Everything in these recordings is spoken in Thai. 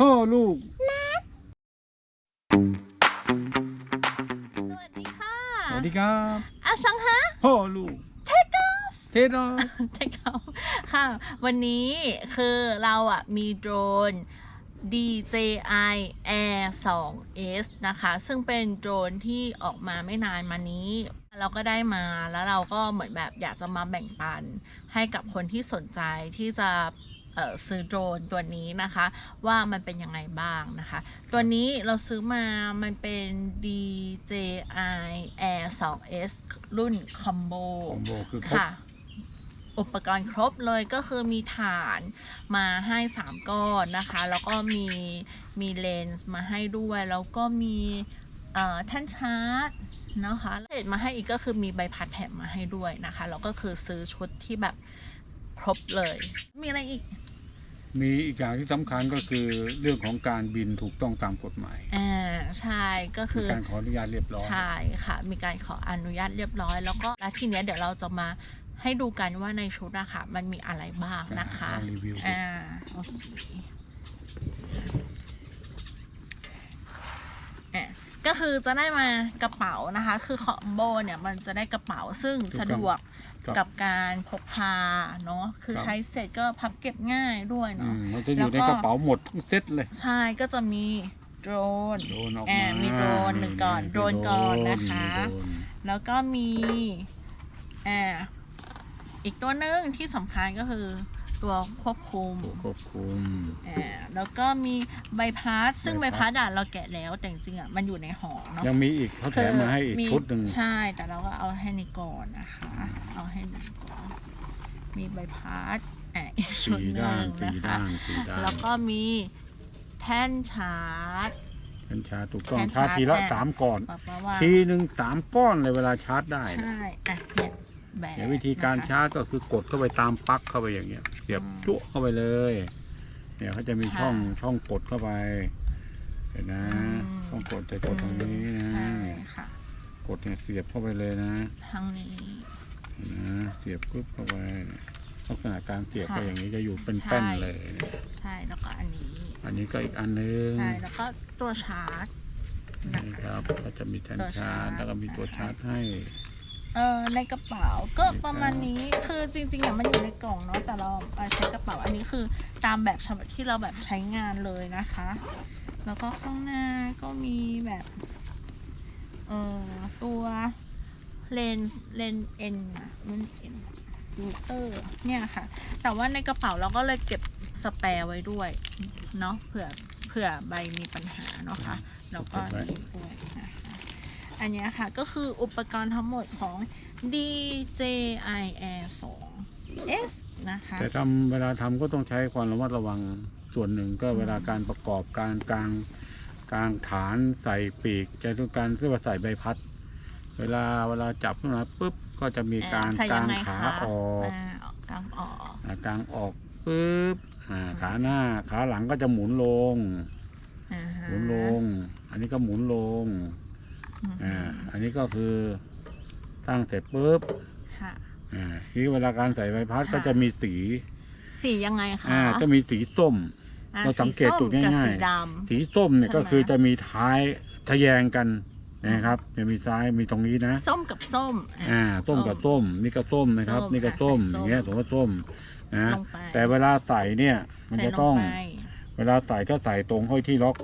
พ่อลูก สวัสดีค่ะ สวัสดีครับอาสังหาพ่อลูก เทคออฟเทนอเทคออฟค่ะ วันนี้คือเราอะ มีโดรน DJI Air 2S นะคะ ซึ่งเป็นโดรนที่ออกมาไม่นานมานี้ เราก็ได้มาแล้วเราก็เหมือนแบบอยากจะมาแบ่งปันให้กับคนที่สนใจที่จะเอ่อ ซื้อโดรนตัวนี้นะคะ ว่ามันเป็นยังไงบ้างนะคะ ตัวนี้เราซื้อมามันเป็น DJI Air 2S รุ่นคอมโบคอมโบคือครบค่ะอุปกรณ์ครบเลยก็คือมีฐานมาให้ 3 ก้อนนะคะ แล้วก็มีมีเลนส์มาให้ด้วย แล้วก็มีเอ่อท่านชาร์จนะคะเสร็จมาให้อีกก็คือมีใบพัดแถมมาให้ด้วยนะคะ แล้วก็คือซื้อชุดที่แบบครบเลย มีอะไรอีก มีอีกอย่างที่สำคัญก็คือเรื่องของการบินถูกต้องตามกฎหมายอ่าใช่ก็มีคือการขออนุญาตเรียบร้อย ใช่ค่ะ มีการขออนุญาตเรียบร้อย แล้วก็แล้วทีเนี้ยเดี๋ยวเราจะมาให้ดูกันว่าในชุดนะคะมันมีอะไรบ้างนะคะอ่ารีวิวอ่าโอเคอะก็คือจะได้มากระเป๋านะคะ คือคอมโบเนี่ยมันจะได้กระเป๋าซึ่งสะดวก ครับ กับการพกพาเนาะคือครับ ใช้เสร็จก็พับเก็บง่ายด้วยอืเนาะ มมันจะอยู่ในแล้วก็ กระเป๋าหมดทั้งเซ็ตเลย ใช่ก็จะมีโดรน โดนออกแอมาบมีโดรนหนึ่งก่อนโดรนก่อนนะคะ โดรนแล้วก็มีอ่าอีกตัวหนึ่งที่สำคัญก็คือ ตัวควบคุมตัวควบคุมอ่าแล้วก็มีใบพัดซึ่งใบใบพัพัดดอะเราแกะแล้วแต่จริงๆอะมันอยู่ในห่อเนาะยังมีอีกเขาแถมมาให้อีกมีชุดหนึ่งใช่แต่เราก็เอาให้นี่ก่อนนะคะ เอาให้นี่ก่อนมีใบพัดอะอีกชุดสี่หนึ่ด้านงสี่นะคะด้านสี่ด้านแล้วก็มีแท่นชาร์จเป็นชาร์จถูกต้องแทนชาร์จทีละชาร์จสามก่อนบอกมาว่าทีหนึ่งสามก้อนเลยเวลาชาร์จได้นะใช่อะเนี่ย แบบเดี๋ยววิธีการนะคะชาร์จก็คือกดเข้าไปตามปลั๊กเข้าไปอย่างเงี้ยเสียบอืม จุ๊เข้าไปเลย เนี่ยเขาจะมีค่ะช่องช่องกดเข้าไป เห็นนะอืม ช่องกดจะกดทางนี้นะ ใช่ค่ะ กดเนี่ยเสียบเข้าไปเลยนะทางนี้ เห็นนะเสียบปุ๊บเข้าไปเนี่ยลักษณะการเสียบค่ะก็อย่างนี้จะอยู่เป็นใช่แป้นเลยเนี่ยใช่แล้วก็อันนี้ อันนี้ก็อีกอันนึง ใช่แล้วก็ตัวชาร์จนะนี่คะครับก็จะมีแท่นตัวชาร์จชาร์จแล้วก็มีตัวชาร์จให้ เออในกระเป๋าก็ประมาณนี้คือจริงๆอะมันอยู่ในกล่องเนาะแต่เราเอาใช้กระเป๋าอันนี้คือตามแบบฉบับที่เราแบบใช้งานเลยนะคะ แล้วก็ข้างหน้าก็มีแบบเออตัวเลนส์เลนเอ็นอะมันเอ็นรูเตอร์เนี่ยค่ะ แต่ว่าในกระเป๋าเราก็เลยเก็บสแปร์ไว้ด้วยเนาะเผื่อเผื่อใบมีปัญหาเนาะค่ะแล้วก็นี่ด้วยนะคะ อันเนี้ยค่ะก็คืออุปกรณ์ทั้งหมดของ DJI Air 2 S นะคะ แต่ทำเวลาทำก็ต้องใช้ความระมัดระวังส่วนหนึ่งก็เวลาการประกอบการกลางกลางฐานใส่ปีกใจต้องการที่ว่าใส่ใบพัด เวลาเวลาจับขึ้นมาปุ๊บก็จะมีการใส่กยัลางไงขาคะออกอ่ากลางออกอ่ากลางออกปุ๊บอ่าขาหน้าขาหลังก็จะหมุนลงอ่าฮะหมุนลง อันนี้ก็หมุนลง อืมอ่าอันนี้ก็คือตั้งเสร็จปุ๊บค่ะ อ่าทีนี้เวลาการใส่ใบพัดค่ะก็จะมีสีสียังไงคะอ่าจะมีสีส้ม อ่เราสังเกตสีจุส้ดมกับง่ายๆสีดสีส้มเนี่ยใช่ไหมก็คือจะมีท้ายทะแยงกันนะครับจะมีซ้ายมีตรงนี้นะำส้มกับส้ม อะอ่าส้มกับส้มนี่ก็ส้มนะครับ ส้มนี่ก็ส้มค่ะใส่ส้มอย่างเงี้ยสมมติส้มนะลงไป แต่เวลาใส่เนี่ยมันจะต้องใส่ลไปเวลาใส่ก็ใส่ตรงเข้าที่ล็อก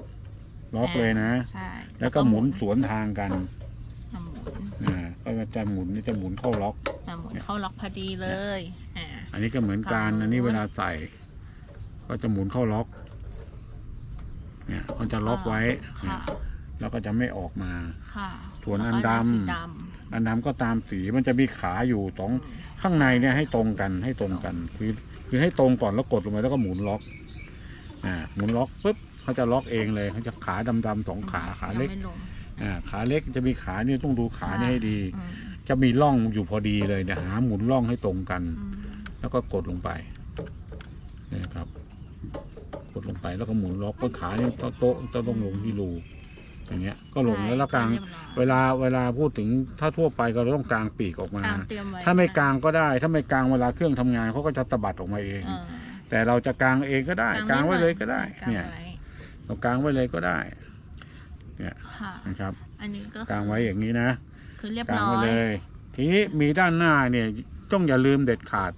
ล็อกเลยนะ ใช่แล้วก็หมุนสวนทางกันอะหมุนอ่าก็จะหมุนนี่จะหมุนเข้าล็อก อะหมุนเข้าล็อกพอดีเลยอ่า อันนี้ก็เหมือนกันฝั่งนู้นอันนี้เวลาใส่ ก็จะหมุนเข้าล็อก เนี่ยเขาจะล็อกไว้เนี่ยค่ะแล้วก็จะไม่ออกมา ค่ะส่วนแล้อันก็ดำสีดอันนั้นก็ตามสีมันจะมีขาอยู่สองข้างในเนี่ยให้ตรงกันให้ตรงกัน คือ คือให้ตรงก่อนแล้วกดลงไปแล้วก็หมุนล็อก อ่าหมุนล็อกปุ๊บ เขาจะล็อกเองเลยเขาจะขาดำๆสองำขาขาเล็กยังไม่ลงอ่าขาเล็กจะมีขาเนี่ยต้องดูขาเนี่ยให้ดี อืมจะมีร่องอยู่พอดีเลยเนี่ยหาหมุนร่องให้ตรงกัน อืมแล้วก็กดลงไปนี่ครับ กดลงไปแล้วก็หมุนล็อกก็ขาเนี่ยโต๊ะจะต้องลงที่รูอย่างเงี้ย ก็ลงแล้วแล้วกลางเรียบร้อยเวลาเวลาพูดถึงถ้าทั่วไปก็ต้องกลางปีกออกมากลางเตรียมไว้ถ้าไม่กลางก็ได้ ถ้าไม่กลางเวลาเครื่องทำงานเขาก็จะตะบัดออกมาเอง เออแต่เราจะกลางเองก็ได้ กลางไว้เลยก็ได้ กลางเนี่ย ไว้ เรากางไว้เลยก็ได้เนี่ยค่ะนะครับอันนี้ก็คืกางไว้อย่างนี้นะคือเรียบกางร้อไว้ยเลย ทีนี้มีด้านหน้าเนี่ยต้องอย่าลืมเด็ดขาด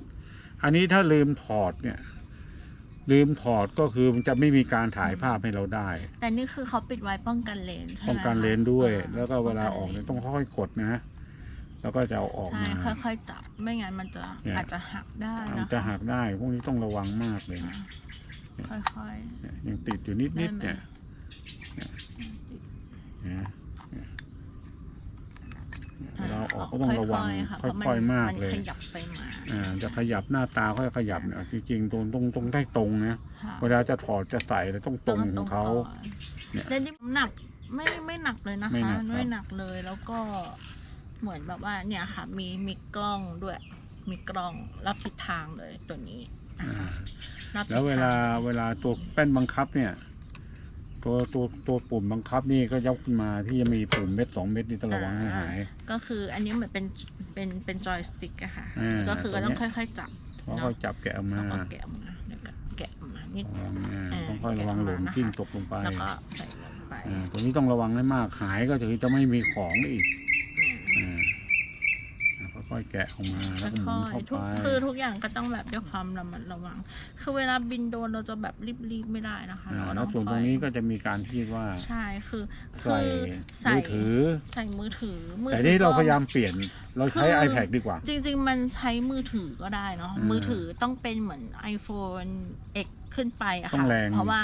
อันนี้ถ้าลืมถอดเนี่ย ลืมถอดก็คือมันจะไม่มีการถ่ายภาพให้เราได้ แต่นี่คือเขาปิดไว้ป้องกันเลนใช่ไหมป้องกันคะเลนด้วยอ่แล้วก็เวลาออกป้เนี่ยนต้องค่อยๆกดนะ แล้วก็จะเอาออกใช่มาค่อยๆจับไม่งั้นมันจะเนี่ยอาจจะหักได้มันนะคะจะหักได้พวกนี้ต้องระวังมากเลยอ่านะ ค่อยเนี่ยยังติดอยู่นิดได้ๆไหมเนี่ยเนี่ยเนี่ยเวลาออกก็ต้องระวังค่อยๆค่ะเพราะมันค่อยๆมากมันเลยขยับไปมาอ่าจะขยับหน้าตาค่อยขยับเนี่ยจริงๆตรงตรงตรงได้ตรงนะค่ะเวลาจะถอดจะใส่เลยต้องตรงของเขาก่อนเนี่ยและนี่หนักไม่ไม่หนักเลยนะไม่หนัคะกครับไม่หนักเลยแล้วก็เหมือนแบบว่าเนี่ยค่ะ มีมีกล้องด้วย มีกล้องรับทิศทางเลยตัวนี้ นะอ่าคะรับทิศแล้วเวลาทงเวลาตัวแป้นบังคับเนี่ย ตัวตัวตัวปุ่มบังคับนี่ก็ยกขึ้นมาที่จะมีปุ่มเม็ดสองเม็ดนี่ต้องระวังให้หาย ก็คืออันนี้เหมือนเป็นเป็นเป็นจอยสติ๊กอะค่ะ อ่าก็คือตัวก็เนี้ต้อยงค่อยๆจับเพราะเขาจับแกะออกมาแล้วก็แกะออกมาเดี๋ยวก็แกะออกมานิด ระวังอ่าอ่าต้องค่อยระวังหล่นแกะออกมานะคะ กิ้งตกลงไปแล้วก็ใส่ลงไป อ่าตัวนี้ต้องระวังให้มากหายก็คือจะไม่มีของอีกอืมอ่าอ่า ค่อยๆแกะออกมาแล้วก็หมุค่นอยเข้าๆทุกไปคือทุกอย่างก็ต้องแบบด้วยความระมัดระวัง คือเวลาบินโดรนเราจะแบบรีบๆไม่ได้นะคะอ่าเราก็แล้วต้องส่วนค่ตรอยงนี้ก็จะมีการที่ว่า ใช่คือใส่คือใส่มือถือ ใส่มือถือมือแต่ถืนี่เราก็ พยายามเปลี่ยนเราใช้ คือ iPad ดีกว่า จริง ๆ มันใช้มือถือก็ได้เนาะอืมมือถือต้องเป็นเหมือน iPhone X ขึ้นไปอะต้อค่ะ งแรงเพราะว่า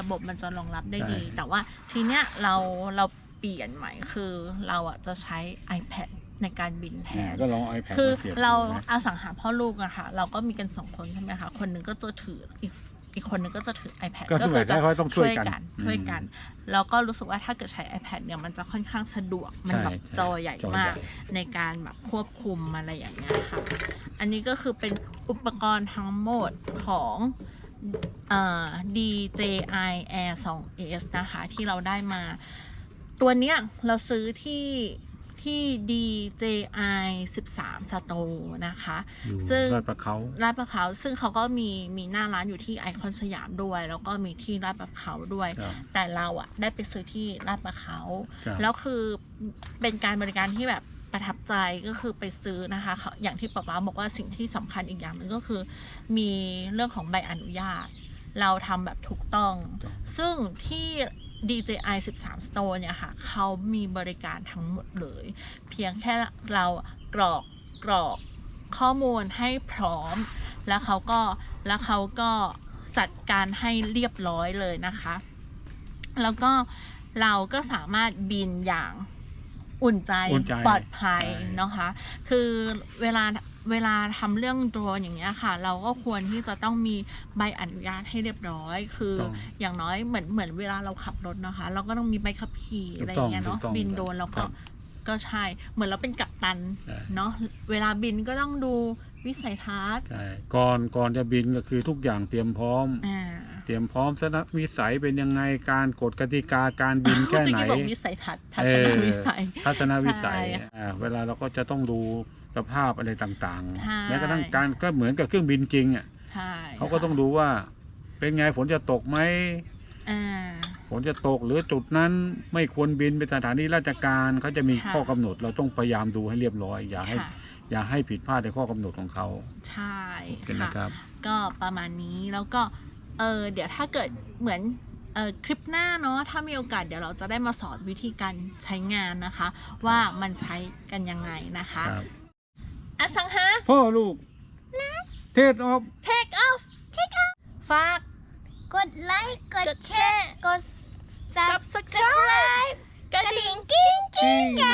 ระบบมันจะรองรับได้ดี ใช่ แต่ว่าทีเนี้ยเราเราเปลี่ยนใหม่คือเราอะจะใช้ iPad ในการบินแทอ่านก็ลอง iPad คือมาสียบเราดูนะเอาสังหารพ่อลูกอะค่ะเราก็มีกันสองคนใช่ไหมคะคนหนึ่งก็จะถืออีกอีกคนหนึงก็จะถือ iPad ก็คือแบบค่อยๆต้องช่วยกันช่วยกัน แล้วก็รู้สึกว่าถ้าเกิดใช้ iPad เนี่ยมันจะค่อนข้างสะดวกมันแบบใช่จอใหญ่จอมากใหญ่ในการแบบควบคุมอะไรอย่างเงี้ยค่ะ อันนี้ก็คือเป็นอุปกรณ์ทั้งหมดของเอ่อ DJI Air 2S นะคะ ที่เราได้มา ตัวเนี้ยเราซื้อที่ ที่ DJI 13 Store นะคะ อยู่ซึ่ง ลาดประเขา ลาดประเขาซึ่งเขาก็มีมีหน้าร้านอยู่ที่ไอคอนสยามด้วย แล้วก็มีที่ลาดประเขาด้วย ครับ แต่เราอะได้ไปซื้อที่ลาดประเขา ครับแล้วคือเป็นการบริการที่แบบประทับใจก็คือไปซื้อนะคะเขาอย่างที่ป๊าป๊าบอกว่าสิ่งที่สำคัญอีกอย่างหนึ่งก็คือ มีเรื่องของใบอนุญาต เราทำแบบถูกต้องถูกต้องซึ่งที่ DJI 13 Store เนี่ยค่ะเขามีบริการทั้งหมดเลย เพียงแค่เรากรอกกรอกข้อมูลให้พร้อม แล้วเขาก็แล้วเขาก็จัดการให้เรียบร้อยเลยนะคะ แล้วก็เราก็สามารถบินอย่างอุ่นใจอุ่นใจปลอดภัยใช่นะคะ คือเวลา เวลาทำเรื่องโดรนอย่างเงี้ยค่ะ เราก็ควรที่จะต้องมีใบอนุญาตให้เรียบร้อย คือต้องอย่างน้อยเหมือนเหมือนเวลาเราขับรถนะคะ เราก็ต้องมีใบขับขี่ถูกอะไรอย่างเงี้ยต้องเนาะถูกต้องบินโดรนเราครัก็บก็ใช่ เหมือนเราเป็นกัปตันใช่เนาะเวลาบินก็ต้องดู วิสัยทัศน์ใช่ก่อนก่อนจะบินก็คือทุกอย่างเตรียมพร้อม อ่าเตรียมพร้อมสนวิสัยเป็นยังไงการกฎกติกาการบินแค่ไหน เมื่อกี้บอกวิสัยทัศน์ทัเอศนอวิสัยทัศนวิสัยใช่อ่าเวลาเราก็จะต้องดูสภาพอะไรต่างใช่ ๆแม้กระทั่งการก็เหมือนกับเครื่องบินจริงอะใช่เขาก็ต้องดูว่า เป็นไงฝนจะตกไหมอ่า ฝนจะตกหรือจุดนั้นไม่ควรบินเป็นสถานที่ราชการเขาจะมีค่ะ ข้อกำหนด เราต้องพยายามดูให้เรียบร้อย อย่าให้ค่ะ อย่าให้ผิดพลาดในข้อกำหนดของเขาใช่เป็นค่ะนะครับ ก็ประมาณนี้แล้วก็เออเดี๋ยวถ้าเกิดเหมือนเออคลิปหน้าเนาะถ้ามีโอกาสเดี๋ยวเราจะได้มาสอนวิธีการใช้งานนะคะ ว่ามันใช้กันยังไงนะคะครับ อสังหา พ่อลูก เทศออก take off take off ฝาก กดไลค์ กดกดแชแชร์ ร์ กด subscribe กระดิ่งกิ้งกิ้งกัน